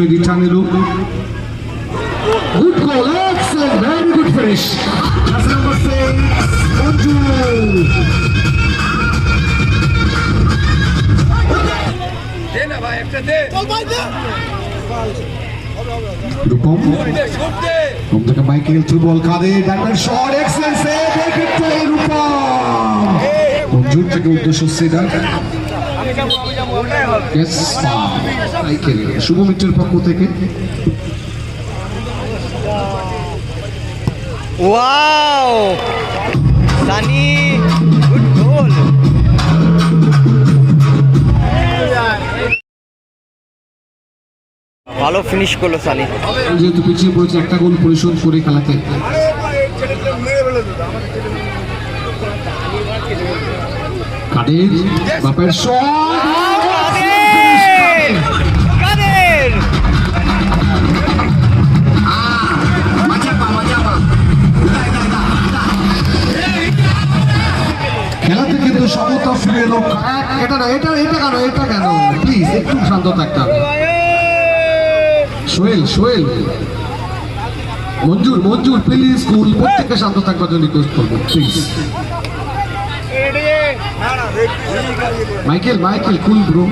Elu. Good goal, excellent, very good finish. That's number six, Manju. দে না ভাই একটা দে Rupam, দে শুট play, Rupam. মঞ্জুর থেকে উদ্দেশ্য সেটা শুভ মিত্রের পক্ষ থেকে ওয়াও সানি গুড গোল ভালো ফিনিশ করল সানি যেহেতু পিছিয়ে পড়েছে একটা গোল পরিশোধ করে খেলাতে। কাদের? বাপের কাদের? খেলাতে কিন্তু সমতা ফিরে এলো এটা না এটা এটা কেন এটা কেন? প্লিজ একটু শান্ত থাকতে হবে। সোহেল সোহেল। মঞ্জুর মঞ্জুর প্লিজ স্কুল প্রত্যেককে শান্ত থাকবার জন্য রিকোয়েস্ট করব please Michael Michael cool bro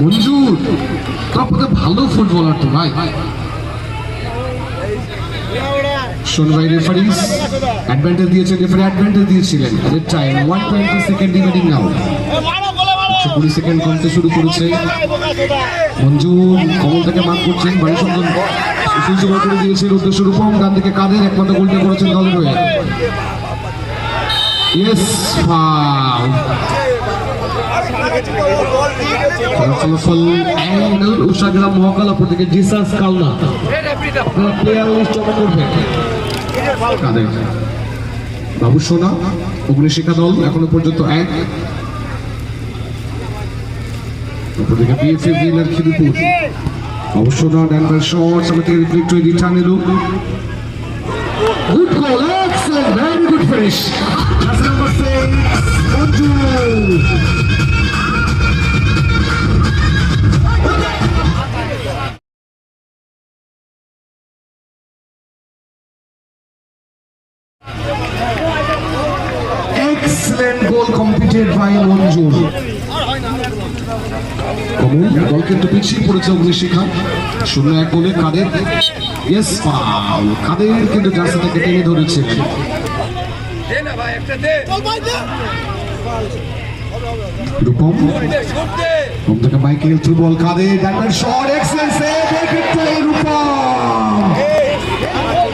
Manjur তোর ভালো ফুটবলার তো ভাই শোনবাই রেফারিজ অ্যাডভান্টেজ দিয়েছে রেফারি অ্যাডভান্টেজ দিয়েছিলেন। Red time one twenty second remaining now কুড়ি সেকেন্ড কমতে শুরু করেছে। মঞ্জু, কমল থেকে মার্ক করছেন বাড়ি সুন্দর উদ্দেশ্য রূপম। ডান থেকে কাদের একমাত্র গোলটা করেছেন দলের হয়ে জিসাস প্লেয়ার বাবু সোনা, অগ্নিশিখা দল, এখনও পর্যন্ত এক। অবশ্য নট অ্যান্ড শট সামনে থেকে রিটার্ন এলো। Good goal excellent very good finish number number six, Manju. Excellent goal completed by Kamal দল কিন্তু পিছিয়ে পড়েছে অগ্নিশিখা। শূন্য এক গোলে কাদের? ইয়েস ফাউল কাদের কিন্তু জার্সি থেকে টেনে ধরেছে। Rupam from the Michael through ball Quader? Diver shot excellent save Rupam.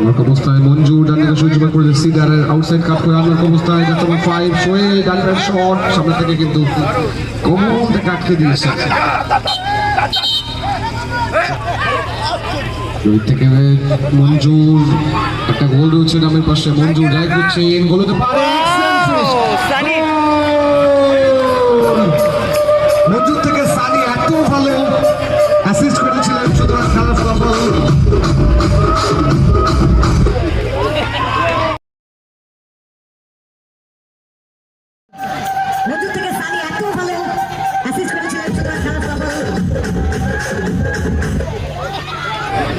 Unlock অবস্থায় মঞ্জু ডান দিকে বার করে সিডারের আউটসাইড কাট করে আনলক অবস্থায় ডান নম্বর ফাইভ শোয়ে ডানব্যাট শট সামনে থেকে কিন্তু কমল থেকে আটকে দিয়েছে। মঞ্জুর, একটা গোল রয়েছে নামের পাশে, মঞ্জুর ড্রাইভ করছেন গোল পারে।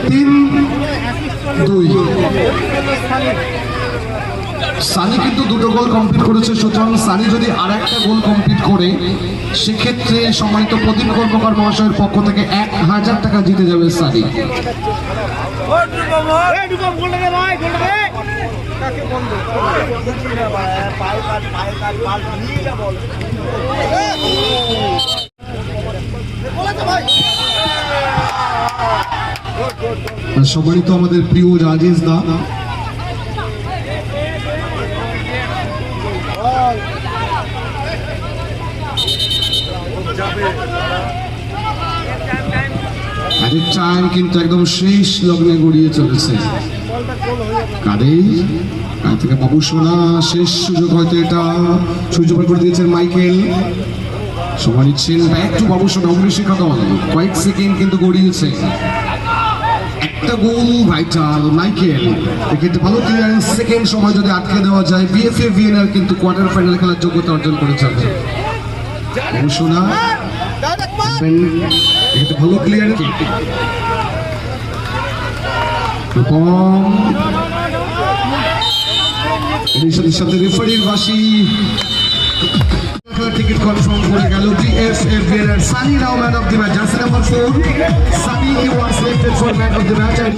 তিন, দুই। সানি কিন্তু দুটো গোল কমপ্লিট করেছে, সুতরাং সানি যদি আর একটা গোল কমপ্লিট করে, সেক্ষেত্রে সম্মানিত প্রদীপ কর্মকার মহাশয়ের পক্ষ থেকে এক হাজার টাকা জিতে যাবে সানি। সম্মানিত আমাদের প্রিয় রাজেশ দা। আরেক টাইম কিন্তু একদম শেষ লগ্নে গড়িয়ে চলেছে। কাদের? কার থেকে বাবু সোনা, শেষ সুযোগ হয়তো এটা। সুযোগ করে দিয়েছেন মাইকেল। সময় নিচ্ছেন ব্যাক টু বাবু সোনা অগ্নিশিখা দল। কয়েক সেকেন্ড কিন্তু গড়িয়েছে। একটা গোল, ভাইটাল মাইকেল। এক্ষেত্রে ভালো ক্লিয়ারেন্স সেকেন্ড সময় যদি আটকে দেওয়া যায় বিএফএ ভিএনআর কিন্তু কোয়ার্টার ফাইনাল খেলার যোগ্যতা অর্জন করেছে সোনা এক্ষেত্রে ভালো ক্লিয়ার এর সাথে রেফারির বাসি টিকিট কনফার্ম করে গেল বিএফএফ এর Sunny now man of the match jersey